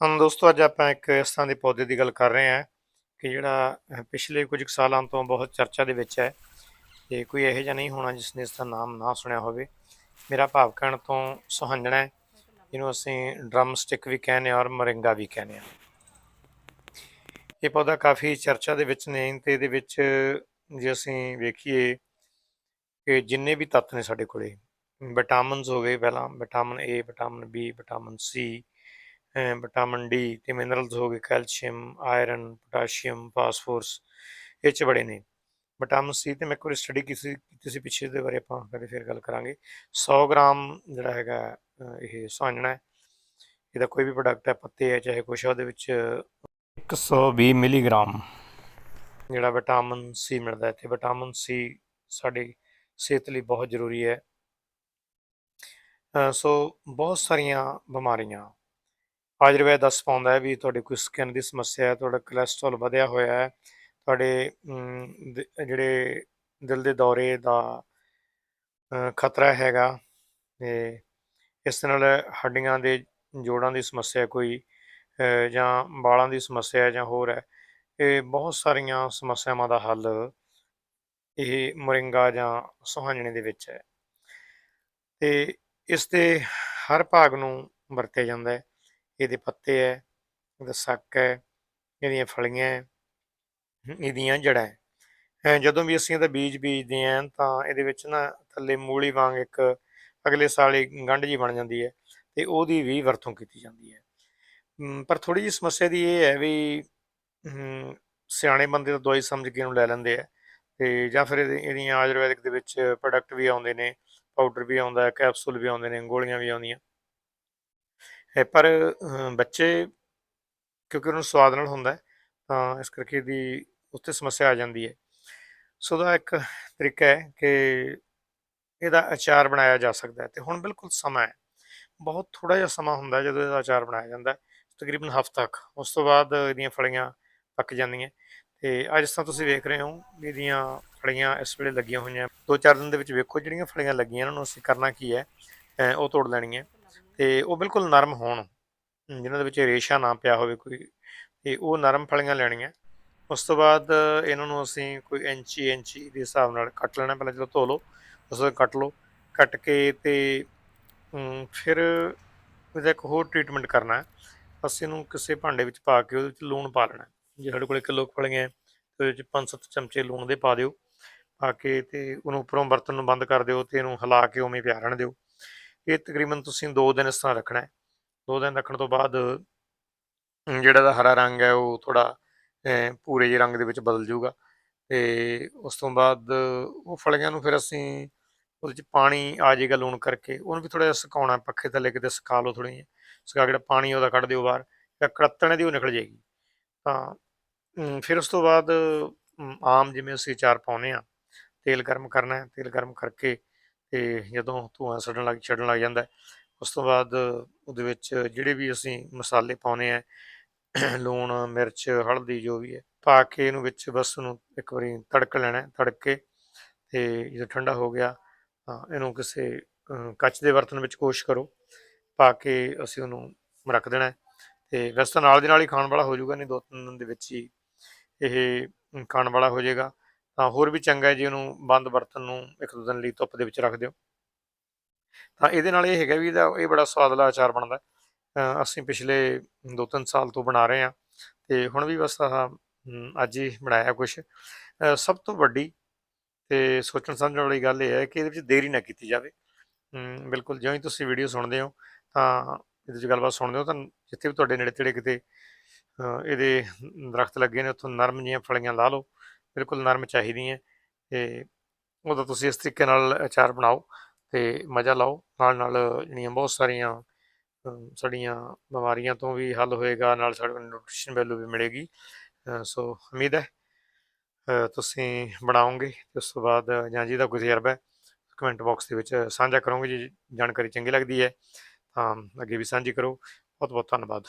ਹਾਂ ਦੋਸਤੋ, ਅੱਜ ਆਪਾਂ ਇੱਕ ਇਸ ਤਰ੍ਹਾਂ ਦੇ ਪੌਦੇ ਦੀ ਗੱਲ ਕਰ ਰਹੇ ਹਾਂ ਕਿ ਜਿਹੜਾ ਪਿਛਲੇ ਕੁਝ ਕੁ ਸਾਲਾਂ ਤੋਂ ਬਹੁਤ ਚਰਚਾ ਦੇ ਵਿੱਚ ਹੈ ਤੇ ਕੋਈ ਇਹੋ ਜਿਹਾ ਨਹੀਂ ਹੋਣਾ ਜਿਸ ਨੇ ਇਸ ਦਾ ਨਾਮ ਨਾ ਸੁਣਿਆ ਹੋਵੇ। ਮੇਰਾ ਭਾਵ ਕਹਿਣ ਤੋਂ ਸੁਹੰਜਣਾ ਹੈ, ਜਿਹਨੂੰ ਅਸੀਂ ਡਰਮ ਸਟਿਕ ਵੀ ਕਹਿੰਦੇ ਹਾਂ ਔਰ ਮਰਿੰਗਾ ਵੀ ਕਹਿੰਦੇ ਹਾਂ। ਇਹ ਪੌਦਾ ਕਾਫੀ ਚਰਚਾ ਦੇ ਵਿੱਚ ਨੇ, ਤੇ ਇਹਦੇ ਵਿੱਚ ਜੇ ਅਸੀਂ ਵੇਖੀਏ ਕਿ ਜਿੰਨੇ ਵੀ ਤੱਤ ਨੇ ਸਾਡੇ ਕੋਲੇ, ਵਿਟਾਮਿਨਸ ਹੋਵੇ ਪਹਿਲਾਂ, vitamin A vitamin B vitamin C vitamin D ਤੇ ਮਿਨਰਲਸ ਹੋ ਗਏ, ਕੈਲਸ਼ੀਅਮ, ਆਇਰਨ, ਪੋਟਾਸ਼ੀਅਮ, ਫਾਸਫੋਰਸ, ਇਹ ਚ ਬੜੇ ਨੇ। ਵਿਟਾਮਿਨ ਸੀ ਤੇ ਮੈਂ ਇੱਕ ਵਾਰੀ ਸਟੱਡੀ ਕੀਤੀ ਕੀਤੀ ਸੀ ਪਿੱਛੇ ਦੇ ਬਾਰੇ ਆਪਾਂ ਕਦੇ ਫਿਰ ਗੱਲ ਕਰਾਂਗੇ। 100 ਗ੍ਰਾਮ ਜਿਹੜਾ ਹੈਗਾ ਇਹ ਸਾਂਝਣਾ ਹੈ। ਇਹਦਾ ਕੋਈ ਵੀ ਪ੍ਰੋਡਕਟ ਹੈ, ਪੱਤੇ ਹੈ, ਚਾਹੇ ਕੁਛ ਹੈ, ਉਹਦੇ ਵਿੱਚ 120 ਮਿਲੀਗ੍ਰਾਮ ਜਿਹੜਾ ਵਿਟਾਮਿਨ ਸੀ ਮਿਲਦਾ ਹੈ। ਤੇ ਵਿਟਾਮਿਨ ਸੀ ਸਾਡੀ ਸਿਹਤ ਲਈ ਬਹੁਤ ਜ਼ਰੂਰੀ ਹੈ। ਸੋ ਬਹੁਤ ਸਾਰੀਆਂ ਬਿਮਾਰੀਆਂ ਆਯੁਰਵੇਦ ਦੱਸ ਪਾਉਂਦਾ ਹੈ ਵੀ ਤੁਹਾਡੀ ਕੋਈ ਸਕਿਨ ਦੀ ਸਮੱਸਿਆ ਹੈ, ਤੁਹਾਡਾ ਕੋਲੇਸਟ੍ਰੋਲ ਵਧਿਆ ਹੋਇਆ ਹੈ, ਤੁਹਾਡੇ ਦ- ਜਿਹੜੇ ਦਿਲ ਦੇ ਦੌਰੇ ਦਾ ਖਤਰਾ ਹੈਗਾ ਤੇ ਇਸ ਨਾਲ ਹੱਡੀਆਂ ਦੇ ਜੋੜਾਂ ਦੀ ਸਮੱਸਿਆ ਕੋਈ ਜਾਂ ਵਾਲਾਂ ਦੀ ਸਮੱਸਿਆ ਜਾਂ ਹੋਰ ਹੈ, ਇਹ ਬਹੁਤ ਸਾਰੀਆਂ ਸਮੱਸਿਆਵਾਂ ਦਾ ਹੱਲ ਇਹ ਮੁਰਿੰਗਾ ਜਾਂ ਸੁਹਾਂਜਣੇ ਦੇ ਵਿੱਚ ਹੈ। ਤੇ ਇਸ ਦੇ ਹਰ ਭਾਗ ਨੂੰ ਵਰਤਿਆ ਜਾਂਦਾ ਹੈ। ਇਹਦੇ ਪੱਤੇ ਹੈ ਇਹਦਾ ਸੱਕ ਹੈ ਇਹਦੀਆਂ ਫਲੀਆਂ ਹੈ, ਇਹਦੀਆਂ ਜੜ੍ਹਾਂ ਹੈ। ਜਦੋਂ ਵੀ ਅਸੀਂ ਇਹਦਾ ਬੀਜ ਬੀਜਦੇ ਹਾਂ ਤਾਂ ਇਹਦੇ ਵਿੱਚ ਨਾ ਥੱਲੇ ਮੂਲੀ ਵਾਂਗ ਇੱਕ ਅਗਲੇ ਸਾਲ ਹੀ ਗੰਢ ਜੀ ਬਣ ਜਾਂਦੀ ਹੈ ਤੇ ਉਹਦੀ ਵੀ ਵਰਤੋਂ ਕੀਤੀ ਜਾਂਦੀ ਹੈ। ਪਰ ਥੋੜੀ ਜਿਹੀ ਸਮੱਸਿਆ ਦੀ ਇਹ ਹੈ ਵੀ ਸਿਆਣੇ ਬੰਦੇ ਤਾਂ ਦਵਾਈ ਸਮਝ ਕੇ ਇਹਨੂੰ ਲੈ ਲੈਂਦੇ ਆ ਤੇ ਜਾਂ ਫਿਰ ਇਹਦੀ- ਇਹਦੀਆਂ ਆਯੁਰਵੈਦਿਕ ਦੇ ਵਿੱਚ ਪ੍ਰੋਡਕਟ ਵੀ ਆਉਂਦੇ ਨੇ ਪਾਊਡਰ ਵੀ ਆਉਂਦਾ ਕੈਪਸੂਲ ਵੀ ਆਉਂਦੇ ਨੇ ਗੋਲੀਆਂ ਵੀ ਆਉਂਦੀਆਂ। ਹੈ, ਪਰ ਬੱਚੇ ਕਿਉਂਕਿ ਉਹਨੂੰ ਸਵਾਦ ਨਾਲ ਹੁੰਦਾ ਤਾਂ ਇਸ ਕਰਕੇ ਦੀ ਉੱਤੇ ਸਮੱਸਿਆ ਆ ਜਾਂਦੀ ਹੈ। ਸੋ ਦਾ ਇੱਕ ਤਰੀਕਾ ਹੈ ਕਿ ਇਹਦਾ ਅਚਾਰ ਬਣਾਇਆ ਜਾ ਸਕਦਾ ਹੈ ਤੇ ਹੁਣ ਬਿਲਕੁਲ ਸਮਾਂ ਹੈ। ਬਹੁਤ ਥੋੜਾ ਜਿਹਾ ਸਮਾਂ ਹੁੰਦਾ ਜਦੋਂ ਇਹਦਾ ਅਚਾਰ ਬਣਾਇਆ ਜਾਂਦਾ ਤਕਰੀਬਨ ਹਫ਼ਤਾ ਤੱਕ। ਉਸ ਤੋਂ ਬਾਅਦ ਇਹਦੀਆਂ ਫਲੀਆਂ ਪੱਕ ਜਾਂਦੀਆਂ ਤੇ ਅੱਜ ਤਾਂ ਤੁਸੀਂ ਵੇਖ ਰਹੇ ਹੋ, ਇਹਦੀਆਂ ਫਲੀਆਂ ਇਸ ਵੇਲੇ ਲੱਗੀਆਂ ਹੋਈਆਂ। ਦੋ ਚਾਰ ਦਿਨ ਦੇ ਵਿੱਚ ਵੇਖੋ ਜਿਹੜੀਆਂ ਫਲੀਆਂ ਲੱਗੀਆਂ ਇਹਨਾਂ ਨੂੰ ਅਸੀਂ ਕਰਨਾ ਕੀ ਹੈ ਉਹ ਤੋੜ ਲੈਣੀ ਹੈ। ਤੇ ਉਹ ਬਿਲਕੁਲ ਨਰਮ ਹੋਣ ਅਮ ਜਿਨ੍ਹਾਂ ਦੇ ਵਿੱਚ ਰੇਸ਼ਾ ਨਾ ਪਿਆ ਹੋਵੇ ਕੋਈ, ਤੇ ਉਹ ਨਰਮ ਫਲੀਆਂ ਲੈਣੀਆਂ। ਉਸ ਤੋਂ ਬਾਅਦ ਇਹਨਾਂ ਨੂੰ ਅਸੀਂ ਕੋਈ ਇੰਚੀ ਇੰਚੀ ਦੇ ਹਿਸਾਬ ਨਾਲ ਕੱਟ ਲੈਣਾ, ਪਹਿਲਾਂ ਜਦੋਂ ਧੋ ਲਓ, ਉਸ ਤੋਂ ਕੱਟ ਲਓ, ਕੱਟ ਕੇ ਤੇ ਫਿਰ ਇਹਦਾ ਇੱਕ ਹੋਰ ਟ੍ਰੀਟਮੈਂਟ ਕਰਨਾ ਅਸੀਂ ਇਹਨੂੰ ਕਿਸੇ ਭਾਂਡੇ ਵਿੱਚ ਪਾ ਕੇ ਉਹਦੇ ਵਿੱਚ ਲੂਣ ਪਾ ਲੈਣਾ ਜੇ ਸਾਡੇ ਕੋਲ ਕਿਲੋ ਫਲੀਆਂ ਹੈ, ਤੇ ਉਹਦੇ ਵਿੱਚ 5-7 ਚਮਚੇ ਲੂਣ ਦੇ ਪਾ ਦਿਓ। ਪਾ ਕੇ ਤੇ ਉਹਨੂੰ ਉੱਪਰੋਂ ਬਰਤਨ ਨੂੰ ਬੰਦ ਕਰ ਦਿਓ ਤੇ ਇਹਨੂੰ ਹਿਲਾ ਕੇ ਉਵੇਂ ਪਿਆ ਰਹਿਣ ਦਿਓ। ਇਹ ਤਕਰੀਬਨ ਤੁਸੀਂ 2 ਦਿਨ ਇਸ ਤਰ੍ਹਾਂ ਰੱਖਣਾ ਹੈ। 2 ਦਿਨ ਰੱਖਣ ਤੋਂ ਬਾਅਦ ਜਿਹੜਾ ਦਾ ਹਰਾ ਰੰਗ ਹੈ, ਉਹ ਥੋੜਾ ਭੂਰੇ ਜਿਹੇ ਰੰਗ ਦੇ ਵਿੱਚ ਬਦਲ ਜਾਊਗਾ। ਤੇ ਉਸ ਤੋਂ ਬਾਅਦ ਉਹ ਫਲੀਆਂ ਨੂੰ ਫਿਰ ਅਸੀਂ ਉਹਦੇ ਚ ਪਾਣੀ ਆ ਜਾਏਗਾ ਲੂਣ ਕਰਕੇ, ਉਹਨੂੰ ਵੀ ਥੋੜਾ ਜਿਹਾ ਸੁਕਾਉਣਾ ਪੱਖੇ ਥੱਲੇ ਕਿਤੇ ਸੁਕਾ ਲਓ ਥੋੜੀ ਜਿਹੀ। ਸੁਕਾ ਕੇ ਪਾਣੀ ਉਹਦਾ ਕੱਢ ਦਿਓ ਬਾਹਰ, ਜਾਂ ਕੜੱਤਣ ਦੀ ਉਹ ਨਿਕਲ ਜਾਏਗੀ। ਤਾਂ ਫਿਰ ਉਸ ਤੋਂ ਬਾਅਦ ਆਮ ਜਿਵੇਂ ਅਸੀਂ ਅਚਾਰ ਪਾਉਨੇ ਆ ਤੇਲ ਗਰਮ ਕਰਨਾ ਹੈ, ਤੇਲ ਗਰਮ ਕਰਕੇ ਤੇ ਜਦੋਂ ਧੂਆਂ ਛੱਡਣ ਲੱਗ ਛੱਡਣ ਲੱਗ ਜਾਂਦਾ ਉਸ ਤੋਂ ਬਾਅਦ ਉਹਦੇ ਵਿੱਚ ਜਿਹੜੇ ਵੀ ਅਸੀਂ ਮਸਾਲੇ ਪਾਉਨੇ ਆ ਲੂਣ, ਮਿਰਚ, ਹਲਦੀ ਜੋ ਵੀ ਹੈ, ਪਾ ਕੇ ਇਹਨੂੰ ਵਿੱਚ ਬਸ ਉਹਨੂੰ ਇੱਕ ਵਾਰੀ ਤੜਕ ਲੈਣਾ ਤੜਕ ਕੇ ਤੇ ਜਦੋਂ ਠੰਡਾ ਹੋ ਗਿਆ ਤਾਂ ਇਹਨੂੰ ਕਿਸੇ ਕੱਚ ਦੇ ਬਰਤਨ ਵਿੱਚ ਕੋਸ਼ ਕਰੋ, ਪਾ ਕੇ ਅਸੀਂ ਉਹਨੂੰ ਰੱਖ ਦੇਣਾ ਹੈ ਤੇ ਵੈਸੇ ਤਾਂ ਨਾਲ ਦੀ ਨਾਲ ਹੀ ਖਾਣ ਵਾਲਾ ਹੋ ਜਾਊਗਾ, ਨਹੀਂ ਦੋ ਤਿੰਨ ਦਿਨ ਦੇ ਵਿੱਚ ਹੀ ਇਹ ਖਾਣ ਵਾਲਾ ਹੋ ਜਾਏਗਾ। ਤਾਂ ਹੋਰ ਵੀ ਚੰਗਾ ਹੈ ਜੇ ਉਹਨੂੰ ਬੰਦ ਬਰਤਨ ਨੂੰ ਇੱਕ ਦੋ ਦਿਨ ਲਈ ਧੁੱਪ ਦੇ ਵਿੱਚ ਰੱਖ ਦਿਓ। ਤਾਂ ਇਹਦੇ ਨਾਲ ਇਹ ਹੈਗਾ ਵੀ ਇਹਦਾ ਇਹ ਬੜਾ ਸਵਾਦਲਾ ਅਚਾਰ ਬਣਦਾ ਅਸੀਂ ਪਿਛਲੇ ਦੋ ਤਿੰਨ ਸਾਲ ਤੋਂ ਬਣਾ ਰਹੇ ਹਾਂ ਤੇ ਹੁਣ ਵੀ ਬਸ ਆਹ ਅੱਜ ਹੀ ਬਣਾਇਆ ਕੁਝ ਸਭ ਤੋਂ ਵੱਡੀ ਤੇ ਸੋਚਣ ਸਮਝਣ ਵਾਲੀ ਗੱਲ ਇਹ ਹੈ ਕਿ ਇਹਦੇ ਵਿੱਚ ਦੇਰੀ ਨਾ ਕੀਤੀ ਜਾਵੇ। ਬਿਲਕੁਲ ਜਿਉਂ ਹੀ ਤੁਸੀਂ ਵੀਡੀਓ ਸੁਣਦੇ ਹੋ ਤਾਂ ਇਹਦੇ 'ਚ ਗੱਲਬਾਤ ਸੁਣਦੇ ਹੋ ਤਾਂ ਜਿੱਥੇ ਵੀ ਤੁਹਾਡੇ ਨੇੜੇ ਤੇੜੇ ਕਿਤੇ ਇਹਦੇ ਦਰਖਤ ਲੱਗੇ ਨੇ, ਉੱਥੋਂ ਨਰਮ ਜਿਹੀਆਂ ਫਲੀਆਂ ਲਾ ਲਓ। ਬਿਲਕੁਲ ਨਰਮ ਚਾਹੀਦੀਆਂ ਤੇ ਉਹਦਾ ਤੁਸੀਂ ਇਸ ਤਰੀਕੇ ਨਾਲ ਅਚਾਰ ਬਣਾਓ ਤੇ ਮਜ਼ਾ ਲਓ। ਨਾਲ ਨਾਲ ਜਿਹੜੀਆਂ ਬਹੁਤ ਸਾਰੀਆਂ ਸਾਡੀਆਂ ਬਿਮਾਰੀਆਂ ਤੋਂ ਵੀ ਹੱਲ ਹੋਏਗਾ, ਨਾਲ ਸਾਡੇ ਨਿਊਟ੍ਰੀਸ਼ਨ ਵੈਲਿਊ ਵੀ ਮਿਲੇਗੀ। ਸੋ ਉਮੀਦ ਹੈ ਤੁਸੀਂ ਬਣਾਓਗੇ ਤੇ ਉਸ ਤੋਂ ਬਾਅਦ ਜਾਂ ਜਿਹਦਾ ਕੋਈ ਤਜਰਬਾ ਹੈ ਕਮੈਂਟ ਬਾਕਸ ਦੇ ਵਿੱਚ ਸਾਂਝਾ ਕਰੋਗੇ ਜੇ ਜਾਣਕਾਰੀ ਚੰਗੀ ਲੱਗਦੀ ਹੈ ਤਾਂ ਅੱਗੇ ਵੀ ਸਾਂਝੀ ਕਰੋ। ਬਹੁਤ ਬਹੁਤ ਧੰਨਵਾਦ।